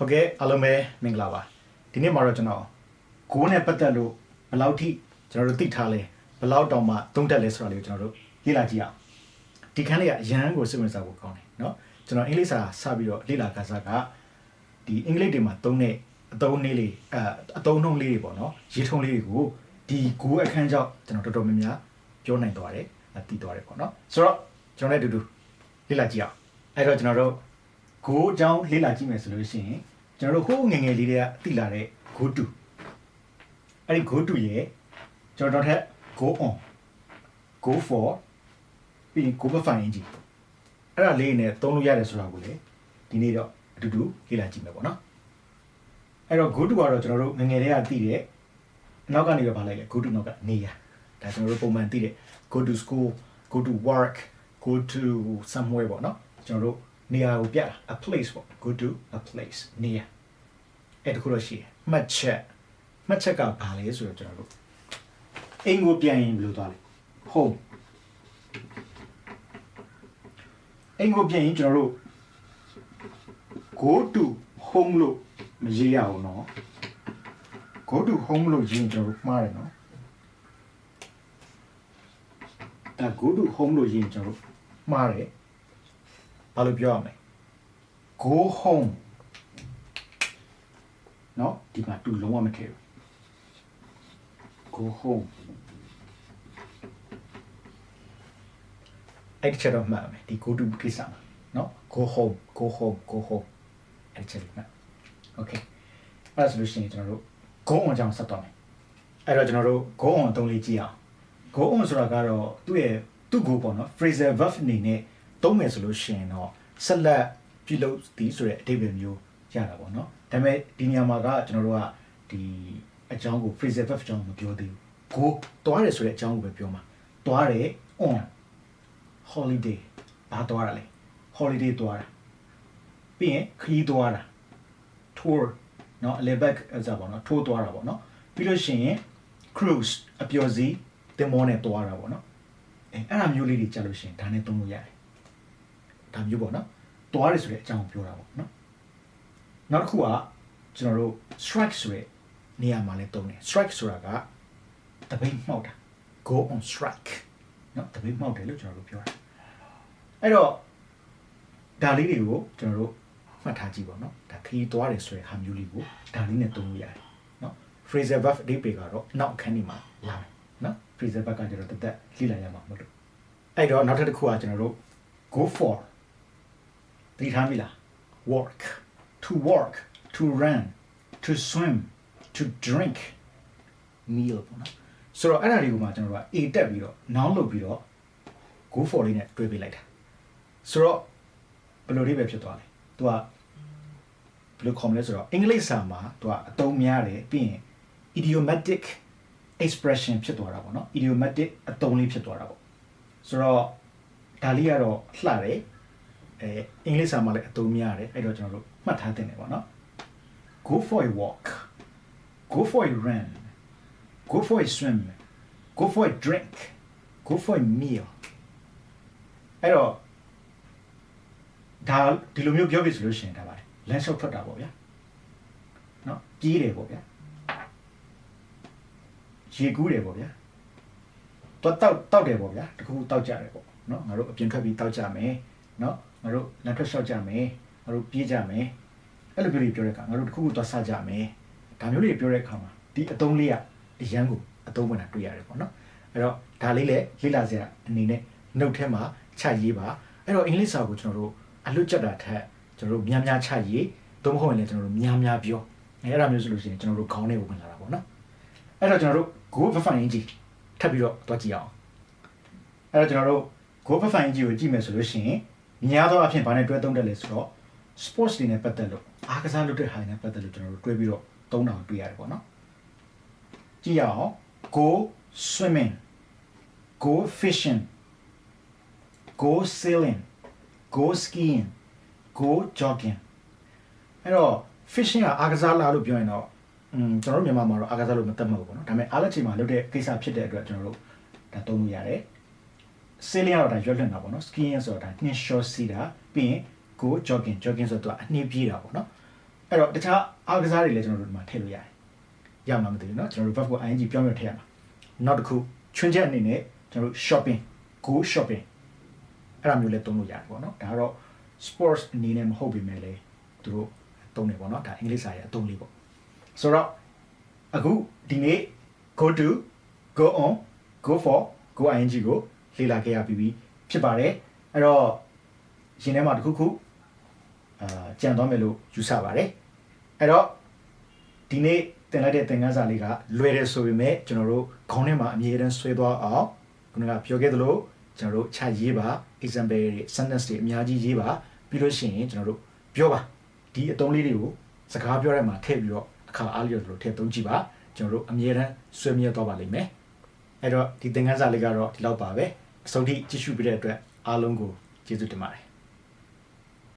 ဟုတ်ကဲ့အားလုံးပဲမင်္ဂလာပါဒီနေ့မှာတော့ကျွန်တော်ဂိုးနဲ့ပတ်သက်လို့ဘယ်လောက်ထိကျွန်တော်တို့သိထားလဲဘယ်လောက်တောင်မှသုံးတက်လဲဆိုတာလေးကိုကျွန်တော်တို့လေ့လာကြည့်အောင်ဒီခန်းလေးကအရန်ကိုစိတ်ဝင်စားဖို့ကောင်းတယ်เนาะကျွန်တော်အင်္ဂလိပ်စာစပြီးတော့လေ့လာကစားကဒီအင်္ဂလိပ်တွေမှာသုံးတဲ့အသုံးနည်းလေးအဲအသုံးနှုန်းလေးတွေပေါ့เนาะရေးထုံးလေးတွေကိုဒီဂိုးအခန်းကြောင့်ကျွန်တော်တော်တော်များများပြောနိုင်သွားတယ်အသိသွားတယ်ပေါ့เนาะဆိုတော့ကျွန်တော်လည်းအတူတူလေ့လာကြည့်အောင်အဲ့တော့ကျွန်တော်တို့ go အကြောင်းလေ့လာကြည့်မယ်ဆိုလို့ရှိရင် ကျွန်တော်တို့ဟိုးငယ်ငယ်လေးတွေကသိလာတဲ့ go to အဲ့ဒီ go to ရဲ့ကျွန်တော်တို့ထက် go on go for ပြီးရင် go find ကြီးအဲ့ဒါလေးနဲ့သုံးလို့ရတယ်ဆိုတာကိုလေဒီနေ့တော့အတူတူလေ့လာကြည့်မယ်ပေါ့နော်အဲ့တော့ go to ကတော့ကျွန်တော်တို့ငယ်ငယ်လေးကသိတယ်အနောက်ကနေတော့ဗာလိုက်လေ go to နောက်ကနေရဒါကျွန်တော်တို့ပုံမှန်သိတဲ့ go to school go to work go to somewhere ပေါ့နော်ကျွန်တော်တို့ နေရာကိုပြတာ a place ပေါ့ go to a place နေရာအဲ့တခုတော့ရှိတယ်မှတ်ချက်မှတ်ချက်ကဘာလဲဆိုတော့ကျွန်တော်တို့အိမ်ကိုပြန်ရင်ဘယ်လိုသွားလဲ home အိမ်ကိုပြန်ရင်ကျွန်တော်တို့ go to home လို့မရေးရအောင်နော် go to home လို့ရေးရင်ကျွန်တော်တို့မှားတယ်နော်ဒါ go to home လို့ရေးရင်ကျွန်တော်တို့မှားတယ် ဘာလို့ပြောရမလဲ go home နော်ဒီမှာတူလုံးဝမထည့်ဘူး go home အဲ့ဒီချက်တော့မှတ်မယ်ဒီ go to ကိစ္စမှာနော် go home go home go home အဲ့ဒီချက်လေးမှတ် okay အဲ့ဒါဆိုလို့ရှိရင်ကျွန်တော်တို့ go on ကြောင့်ဆက်တော့မယ်အဲ့တော့ကျွန်တော်တို့ go on အသုံးလေးကြည့်အောင် go on ဆိုတာကတော့သူ့ရဲ့သူ့ကိုပေါ့နော် phrasal verb အနေနဲ့ သုံးမယ်ဆိုလို့ရှိရင်တော့ဆက်လက်ပြုလုပ်သည်ဆိုတဲ့အဓိပ္ပာယ်မျိုးရတာပေါ့နော်ဒါပေမဲ့ဒီနေရာမှာကကျွန်တော်တို့ကဒီအကြောင်းကို phrasal verb အကြောင်းမပြောသေးဘူး go သွားတယ်ဆိုတဲ့အကြောင်းကိုပဲပြောမှာသွားတယ် on holiday ဘာသွားတာလဲ holiday သွားတာပြီးရင်ခရီးသွားတာ tour เนาะ leback အဲ့ဒါပေါ့เนาะ tour သွားတာပေါ့เนาะပြီးလို့ရှိရင် cruise အပျော်စီးသင်္ဘောနဲ့သွားတာပေါ့เนาะအဲအဲ့ဒါမျိုးလေးတွေကြာလို့ရှိရင်ဒါနဲ့သုံးလို့ရတယ် ဒါမျိုးပေါ့နော်သွားတယ်ဆိုတဲ့အကြောင်းပြောတာပေါ့နော်နောက်တစ်ခုကကျွန်တော်တို့ strike ဆိုတဲ့နေရာမှာလည်းတုံးတယ် strike ဆိုတာကတပိတ်မှောက်တာ go on strike နော်တပိတ်မှောက်တယ်လို့ကျွန်တော်တို့ပြောတာအဲ့တော့ဒါလေးတွေကိုကျွန်တော်တို့မှတ်ထားကြည့်ပါနော်ဒါခရီးသွားတယ်ဆိုတဲ့ဟာမျိုးလေးကိုဒါလေးနဲ့တုံးလို့ရတယ်နော် phrasal verb အဓိပ္ပာယ်ကတော့နောက်အခန်းဒီမှာလာမယ်နော် phrasal verb ကကျွန်တော်တသက်လေ့လာရမှာမဟုတ်လို့အဲ့တော့နောက်ထပ်တစ်ခုကကျွန်တော်တို့ go for တတိထားမိလား work to work to run to swim to drink meal ပေါ့နော်ဆိုတော့အဲ့ဒါတွေကိုမှကျွန်တော်တို့က A တက်ပြီးတော့ noun လုပ်ပြီးတော့ go for လေးနဲ့တွဲပေးလိုက်တာဆိုတော့ဘယ်လိုလေးပဲဖြစ်သွားလဲသူကဘယ်လိုခေါ်မလဲဆိုတော့အင်္ဂလိပ်စာမှာသူကအသုံးများတယ်ပြီးရင် idiomatic expression ဖြစ်သွားတာပေါ့နော် idiomatic အသုံးလေးဖြစ်သွားတာပေါ့ဆိုတော့ဒါလေးကတော့လှတယ် အဲအင်္ဂလိပ်စာမှာလည်းအသုံးများတယ်အဲ့တော့ကျွန်တော်တို့မှတ်ထားတင်တယ်ပေါ့နော် go for a walk go for a run go for a swim go for a drink go for a meal အဲ့တော့ဒါဒီလိုမျိုးပြောပြဆိုလို့ရှိရင်ဒါပါလမ်းလျှောက်ထွက်တာပေါ့ဗျာနော်ပြေးတယ်ပေါ့ဗျာရေကူးတယ်ပေါ့ဗျာတော့တောက်တောက်တယ်ပေါ့ဗျာတခုခုတောက်ကြတယ်ပေါ့နော်ငါတို့အပြင်ထွက်ပြီးတောက်ကြမယ် နော်ငါတို့လမ်းထွက်လျှောက်ကြမယ်ငါတို့ပြေးကြမယ်အဲ့လိုမျိုးတွေပြောတဲ့အခါငါတို့တခုခုသွားဆကြမယ်ဒါမျိုးတွေပြောတဲ့အခါမှာဒီအတုံးလေးကအရန်ကိုအတုံးဝင်တာတွေ့ရတယ်ပေါ့နော်အဲ့တော့ဒါလေးလည်းလေ့လာစရာအနေနဲ့ note ထဲမှာချရေးပါအဲ့တော့အင်္ဂလိပ်စာကိုကျွန်တော်တို့အလွတ်ကျက်တာထက်ကျွန်တော်တို့များများချရေးသို့မဟုတ်ရင်လည်းကျွန်တော်တို့များများပြောအဲ့ဒါမျိုးဆိုလို့ရှိရင်ကျွန်တော်တို့ခေါင်းထဲကိုဝင်လာတာပေါ့နော်အဲ့တော့ကျွန်တော်တို့ go ဘဖိုင်ကြီးထပ်ပြီးတော့တွားကြည့်အောင်အဲ့တော့ကျွန်တော်တို့ go ဘဖိုင်ကြီးကိုကြည့်မယ်ဆိုလို့ရှိရင် များသောအားဖြင့်ဘာနဲ့တွဲသုံးတယ်လဲဆိုတော့ sports တွေနဲ့ပတ်သက်လို့အားကစားလုပ်တဲ့ဟာတွေနဲ့ပတ်သက်လို့ကျွန်တော်တို့တွဲပြီးတော့သုံးတာကိုတွေ့ရတယ်ပေါ့နော်ကြည့်ရအောင် go swimming go fishing go sailing go skiing go jogging အဲ့တော့ fishing ကအားကစားလာလို့ပြောရင်တော့อืมကျွန်တော်တို့မြန်မာမှာတော့အားကစားလို့မတတ်မှတ်ဘူးပေါ့နော်ဒါပေမဲ့အားလက်ချိန်မှာလုပ်တဲ့ကိစ္စဖြစ်တဲ့အတွက်ကျွန်တော်တို့ဒါသုံးလို့ရတယ် sailing ကတော့ဒါရွက်လွှင့်တာပေါ့နော် skiing ဆိုတော့ဒါနှင်းလျှောစီးတာပြီးရင် go jogging jogging ဆိုတော့သူကအနှေးပြေးတာပေါ့နော် အဲ့တော့တခြားအားကစားတွေလည်းကျွန်တော်တို့ဒီမှာထည့်လို့ရတယ်ရမှာမသိဘူးเนาะကျွန်တော်တို့ verb ကို ing ပြောင်းပြောင်းထည့်ရမှာနောက်တစ်ခုချွင်းချက်အနေနဲ့ကျွန်တော်တို့ shopping go shopping အဲ့ဒါမျိုးလည်းသုံးလို့ရတယ်ပေါ့နော်ဒါကတော့ sports အနေနဲ့မဟုတ်ပေမဲ့လည်းသူတို့သုံးတယ်ပေါ့နော်ဒါအင်္ဂလိပ်စာရဲ့အသုံးလေးပေါ့ဆိုတော့အခုဒီနေ့ go to go on go for go ing ကို လေ့လာခဲ့ရပြီးပြီဖြစ်ပါတယ်အဲ့တော့ရင်ထဲမှာတစ်ခုခုအာကြံသွားမယ်လို့ယူဆပါတယ်အဲ့တော့ဒီနေ့တင်လိုက်တဲ့သင်ခန်းစာလေးကလွယ်တယ်ဆိုပေမဲ့ကျွန်တော်တို့ခေါင်းထဲမှာအမြဲတမ်းဆွဲသွားအောင်ခုနကပြောခဲ့သလိုကျွန်တော်တို့ခြာရေးပါ example တွေ sentence တွေအများကြီးရေးပါပြီးလို့ရှိရင်ကျွန်တော်တို့ပြောပါဒီအသုံးလေးတွေကိုစကားပြောတဲ့မှာထည့်ပြီးတော့အခါအားလျော်သလိုထည့်သုံးကြည့်ပါကျွန်တော်တို့အမြဲတမ်းဆွေးမြဲသွားပါလိမ့်မယ် အဲ့တော့ဒီသင်ခန်းစာလေးကတော့ဒီလောက်ပါပဲအဆုံးထိကြည့်ရှုပေးတဲ့အတွက်အားလုံးကိုကျေးဇူးတင်ပါတယ်